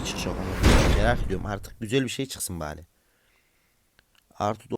Ne çıkacak onu merak ediyorum. Artık güzel bir şey çıksın bari. Artı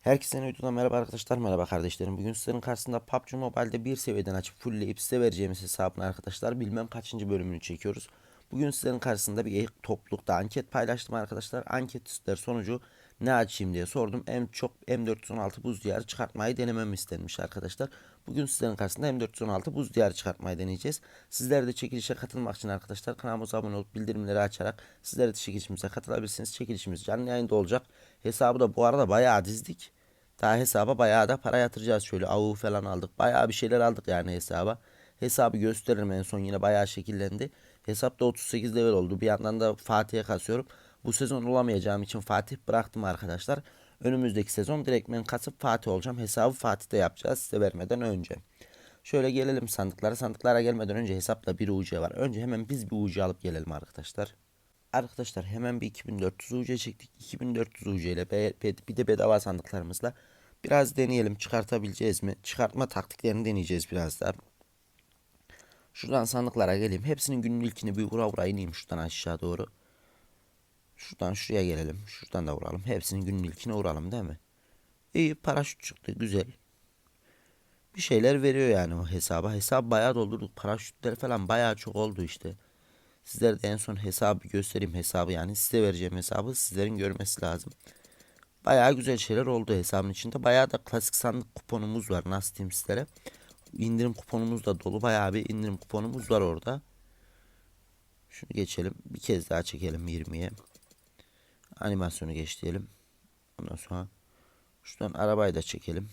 Herkese videodan merhaba arkadaşlar merhaba kardeşlerim. Bugün sizlerin karşısında PUBG Mobile'de bir seviyeden açıp fullleyip size vereceğimiz hesabın arkadaşlar bilmem kaçıncı bölümünü çekiyoruz. Bugün sizlerin karşısında bir toplulukta anket paylaştım arkadaşlar. Anketler sonucu ne açayım diye sordum. En çok M416 buz diyarı çıkartmayı denemem istenmiş arkadaşlar. Bugün sizlerin karşısında M416 buz diyarı çıkartmayı deneyeceğiz. Sizler de çekilişe katılmak için arkadaşlar kanalımıza abone olup bildirimleri açarak sizler de çekilişimize katılabilirsiniz. Çekilişimiz canlı yayında olacak. Hesabı da bu arada bayağı dizdik. Daha hesaba bayağı da para yatıracağız şöyle avu falan aldık. Bayağı bir şeyler aldık yani hesaba. Hesabı gösteririm en son yine bayağı şekillendi. Hesapta 38 level oldu. Bir yandan da Fatih'e kasıyorum. Bu sezon olamayacağım için Fatih bıraktım arkadaşlar. Önümüzdeki sezon direktmen kasıp Fatih olacağım. Hesabı Fatih'te yapacağız size vermeden önce. Şöyle gelelim sandıklara. Sandıklara gelmeden önce hesapta bir UC var. Önce hemen biz bir UC alıp gelelim arkadaşlar. Arkadaşlar hemen bir 2400 UC çektik. 2400 UC ile bir de bedava sandıklarımızla biraz deneyelim çıkartabileceğiz mi? Çıkartma taktiklerini deneyeceğiz biraz daha. Şuradan sandıklara geleyim. Hepsinin günün ilkini bir vura vura ineyim şuradan aşağı doğru. Şuradan şuraya gelelim. Şuradan da vuralım. Hepsinin günün ilkine vuralım değil mi? İyi paraşüt çıktı. Güzel. Bir şeyler veriyor yani o hesaba. Hesap bayağı doldurduk. Paraşütler falan bayağı çok oldu işte. Sizlere de en son hesabı göstereyim hesabı yani size vereceğim hesabı sizlerin görmesi lazım. Bayağı güzel şeyler oldu hesabın içinde. Bayağı da klasik sandık kuponumuz var. Nasıl diyeyim sizlere. İndirim kuponumuz da dolu. Bayağı bir indirim kuponumuz var orada. Şunu geçelim. Bir kez daha çekelim 20'ye. Animasyonu geç diyelim. Ondan sonra şuradan arabayı da çekelim.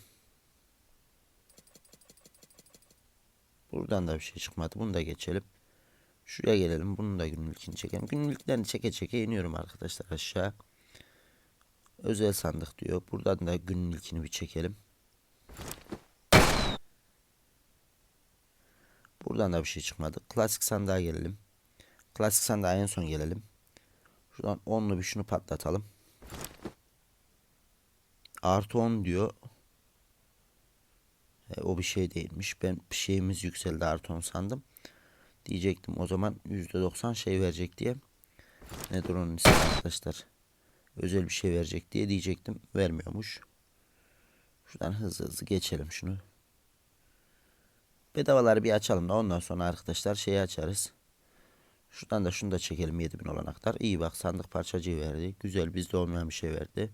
Buradan da bir şey çıkmadı. Bunu da geçelim. Şuraya gelelim. Bunun da günlükini çekelim. Günlüklerini çeke çeke iniyorum arkadaşlar aşağı. Özel sandık diyor. Buradan da günlükini bir çekelim. Buradan da bir şey çıkmadı. Klasik sandığa gelelim. Klasik sandığa en son gelelim. Şuradan 10'lu bir şunu patlatalım. Artı 10 diyor. E, o bir şey değilmiş. Ben bir şeyimiz yükseldi artı 10 sandım. Diyecektim o zaman %90 şey verecek diye. Nedir onun ismi arkadaşlar? Özel bir şey verecek diye diyecektim. Vermiyormuş. Şuradan hızlı hızlı geçelim şunu. Bedavaları bir açalım da ondan sonra arkadaşlar şeyi açarız. Şuradan da şunu da çekelim 7000 olanaklar. İyi bak sandık parçacığı verdi. Güzel bizde olmayan bir şey verdi.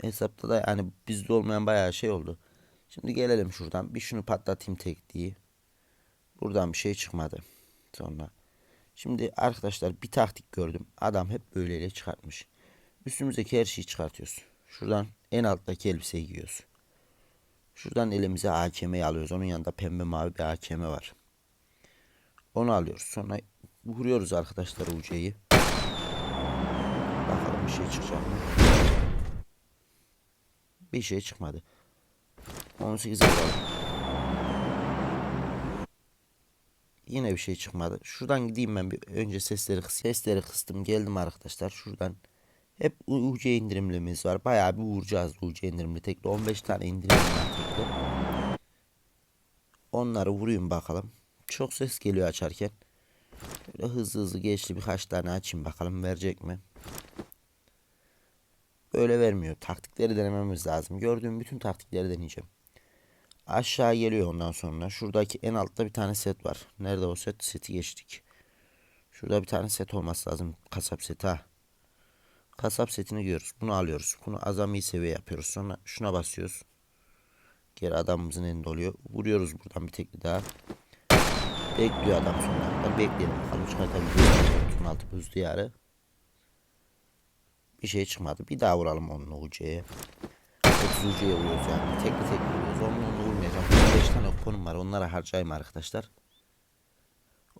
Hesapta da yani bizde olmayan bayağı şey oldu. Şimdi gelelim şuradan. Bir şunu patlatayım tekliği. Buradan bir şey çıkmadı. Sonra. Şimdi arkadaşlar bir taktik gördüm. Adam hep böyleyle çıkartmış. Üstümüzdeki her şeyi çıkartıyoruz. Şuradan en alttaki elbiseyi giyiyoruz. Şuradan elimize AKM'yi alıyoruz. Onun yanında pembe mavi bir AKM var. Onu alıyoruz. Sonra vuruyoruz arkadaşlar UC'yi. Bakalım bir şey çıkacak mı? Bir şey çıkmadı. 18'e vuralım. Yine bir şey çıkmadı. Şuradan gideyim ben bir önce sesleri kıs sesleri kıstım geldim arkadaşlar. Şuradan hep UC indirimlimiz var. Bayağı bir vuracağız UC indirimli tekli. 15 tane indirim var tekli. Onları vurayım bakalım. Çok ses geliyor açarken. Böyle hızlı hızlı geçti birkaç tane açayım bakalım verecek mi? Böyle vermiyor. Taktikleri denememiz lazım. Gördüğüm bütün taktikleri deneyeceğim. Aşağı geliyor ondan sonra. Şuradaki en altta bir tane set var. Nerede o set? Seti geçtik. Şurada bir tane set olması lazım. Kasap seti ha. Kasap setini görüyoruz. Bunu alıyoruz. Bunu azami seviye yapıyoruz. Sonra şuna basıyoruz. Geri adamımızın elinde oluyor. Vuruyoruz buradan bir tekli daha. Bekliyor adam sonra. Bekleyelim. Bakalım çıkartabiliriz. 16 buz diyarı. Bir şey çıkmadı. Bir daha vuralım onunla ucuya. 30 ucuya vuruyoruz yani. Tekli tekli vuruyoruz. Onunla onu vurmayacağım. 5 tane kuponum var. Onlara harcayayım arkadaşlar.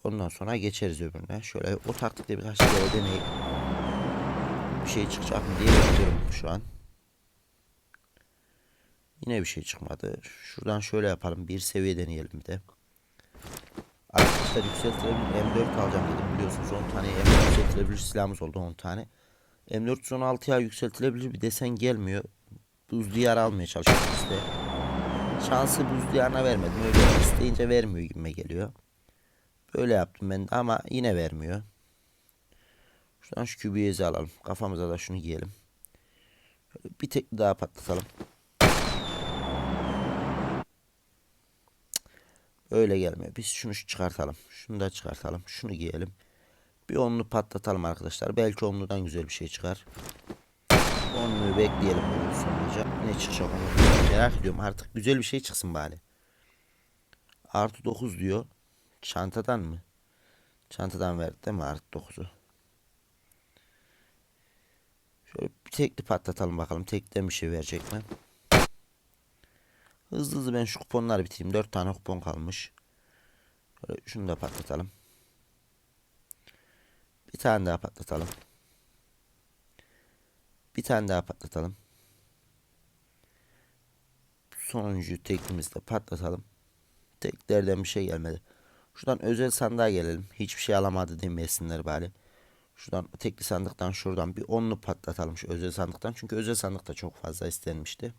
Ondan sonra geçeriz öbürüne. Şöyle o taktikle birkaç kere deneyip bir şey çıkacak mı diye bekliyorum şu an. Yine bir şey çıkmadı. Şuradan şöyle yapalım. Bir seviye deneyelim bir de. Arkadaşlar yükseltilebilir M4 alacağım dedim. Biliyorsunuz 10 tane M4 yükseltilebilir silahımız oldu 10 tane. M416'ya yükseltilebilir bir desen gelmiyor. Buz diyar almaya çalışıyorum işte. Şansı buz diyarına vermedim. Öyle isteyince vermiyor gibime geliyor. Böyle yaptım ben de ama yine vermiyor. Şuradan şu kübiyezi alalım. Kafamıza da şunu giyelim. Bir tek daha patlatalım. Öyle gelmiyor. Biz şunu çıkartalım. Şunu da çıkartalım. Şunu giyelim. Bir onlu patlatalım arkadaşlar. Belki onludan güzel bir şey çıkar. Onluyu bekleyelim. Ne çıkacak onu merak ediyorum. Artık güzel bir şey çıksın bari. Artı 9 diyor. Çantadan mı? Çantadan verdi değil mi artı 9'u? Şöyle bir tekli patlatalım bakalım. Tekten bir şey verecek mi? Hızlı hızlı ben şu kuponları bitireyim. 4 tane kupon kalmış. Şunu da patlatalım. Bir tane daha patlatalım. Bir tane daha patlatalım. Sonuncu teklimizi de patlatalım. Teklerden bir şey gelmedi. Şuradan özel sandığa gelelim. Hiçbir şey alamadı demesinler bari. Şuradan tekli sandıktan şuradan bir onlu patlatalım şu özel sandıktan. Çünkü özel sandıkta çok fazla istenmişti.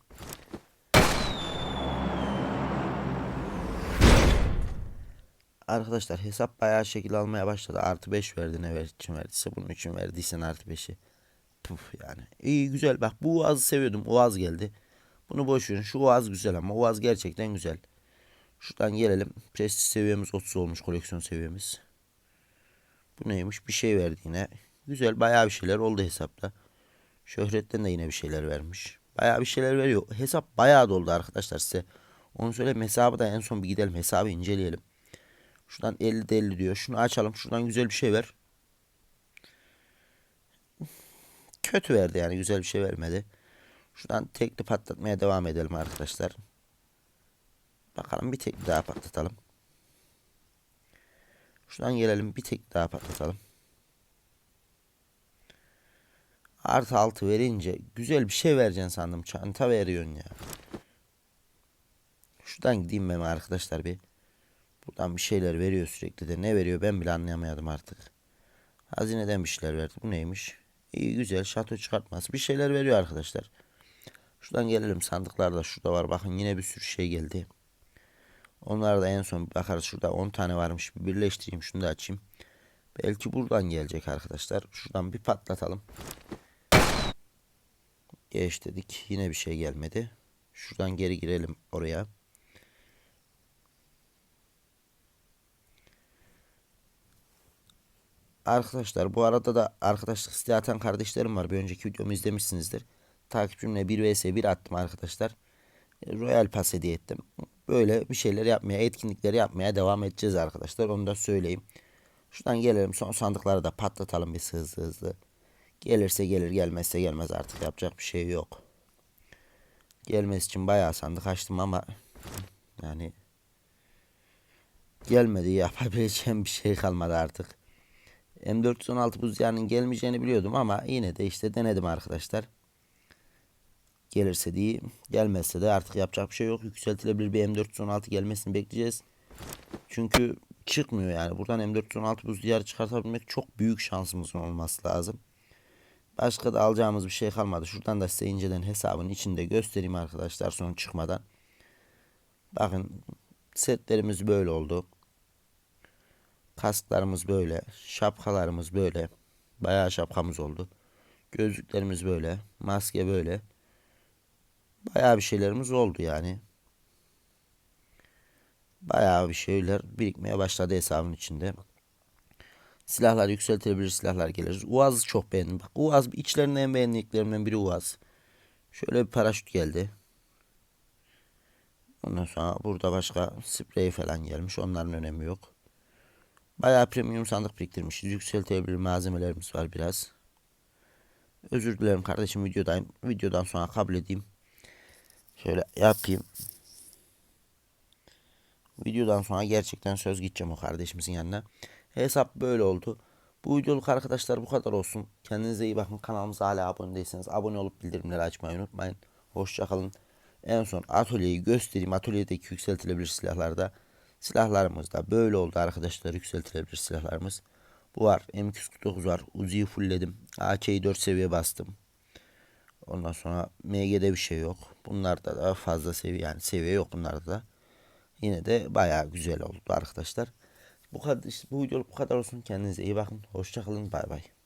Arkadaşlar hesap bayağı şekil almaya başladı. Artı 5 verdi ne ver için verdiyse bunun için verdiysen artı 5'i. Puf yani. İyi güzel bak bu Uaz'ı seviyordum. Uaz geldi. Bunu boş verin. Şu Uaz güzel ama Uaz gerçekten güzel. Şuradan gelelim. Prestij seviyemiz 30 olmuş koleksiyon seviyemiz. Bu neymiş? Bir şey verdi yine. Güzel bayağı bir şeyler oldu hesapta. Şöhretten de yine bir şeyler vermiş. Bayağı bir şeyler veriyor. Hesap bayağı doldu arkadaşlar size. Onu söyleyeyim hesabı da en son bir gidelim hesabı inceleyelim. Şuradan 50 de 50 diyor. Şunu açalım. Şuradan güzel bir şey ver. Kötü verdi yani güzel bir şey vermedi. Şuradan tekli patlatmaya devam edelim arkadaşlar. Bakalım bir tek daha patlatalım. Şuradan gelelim bir tek daha patlatalım. Artı altı verince güzel bir şey vereceksin sandım. Çanta veriyorsun ya. Şuradan gideyim ben arkadaşlar bir. Buradan bir şeyler veriyor sürekli de. Ne veriyor ben bile anlayamadım artık. Hazineden bir şeyler verdi. Bu neymiş? İyi güzel şato çıkartması. Bir şeyler veriyor arkadaşlar. Şuradan gelelim sandıklarda. Şurada var bakın yine bir sürü şey geldi. Onlara da en son bakarız. Şurada 10 tane varmış. Bir birleştireyim. Şunu da açayım. Belki buradan gelecek arkadaşlar. Şuradan bir patlatalım. Geç dedik. Yine bir şey gelmedi. Şuradan geri girelim oraya. Arkadaşlar bu arada da arkadaşlık isteği atan kardeşlerim var. Bir önceki videomu izlemişsinizdir. Takipçimle 1 vs 1 attım arkadaşlar. Royal Pass hediye ettim. Böyle bir şeyler yapmaya, etkinlikleri yapmaya devam edeceğiz arkadaşlar. Onu da söyleyeyim. Şuradan gelelim son sandıkları da patlatalım bir hızlı hızlı. Gelirse gelir gelmezse gelmez artık yapacak bir şey yok. Gelmesi için bayağı sandık açtım ama yani gelmedi yapabileceğim bir şey kalmadı artık. M416 buz yani gelmeyeceğini biliyordum ama yine de işte denedim arkadaşlar. Gelirse değil, gelmezse de artık yapacak bir şey yok. Yükseltilebilir bir M416 gelmesini bekleyeceğiz. Çünkü çıkmıyor yani. Buradan M416 buz diyarı çıkartabilmek çok büyük şansımızın olması lazım. Başka da alacağımız bir şey kalmadı. Şuradan da size inceden hesabın içinde göstereyim arkadaşlar son çıkmadan. Bakın setlerimiz böyle oldu. Kasklarımız böyle. Şapkalarımız böyle. Bayağı şapkamız oldu. Gözlüklerimiz böyle. Maske böyle. Bayağı bir şeylerimiz oldu yani. Bayağı bir şeyler birikmeye başladı hesabın içinde. Silahlar yükseltilebilir silahlar gelir. Uaz çok beğendim. Bak Uaz içlerinden en beğendiklerimden biri Uaz. Şöyle bir paraşüt geldi. Ondan sonra burada başka sprey falan gelmiş. Onların önemi yok. Bayağı premium sandık biriktirmişiz. Yükseltebilir malzemelerimiz var biraz. Özür dilerim kardeşim videodayım. Videodan sonra kabul edeyim. Şöyle yapayım. Videodan sonra gerçekten söz gideceğim o kardeşimizin yanına. Hesap böyle oldu. Bu videoluk arkadaşlar bu kadar olsun. Kendinize iyi bakın. Kanalımıza hala abone değilseniz abone olup bildirimleri açmayı unutmayın. Hoşçakalın. En son atölyeyi göstereyim. Atölyedeki yükseltilebilir silahlarda. Silahlarımız da böyle oldu arkadaşlar. Yükseltilebilir silahlarımız. Bu var. M249 var. Uzi'yi fullledim. AK'yi 4 seviye bastım. Ondan sonra MG'de bir şey yok. Bunlarda da fazla seviye yani seviye yok bunlarda da. Yine de bayağı güzel oldu arkadaşlar. Bu kadar işte bu video bu kadar olsun. Kendinize iyi bakın. Hoşçakalın. Bay bay.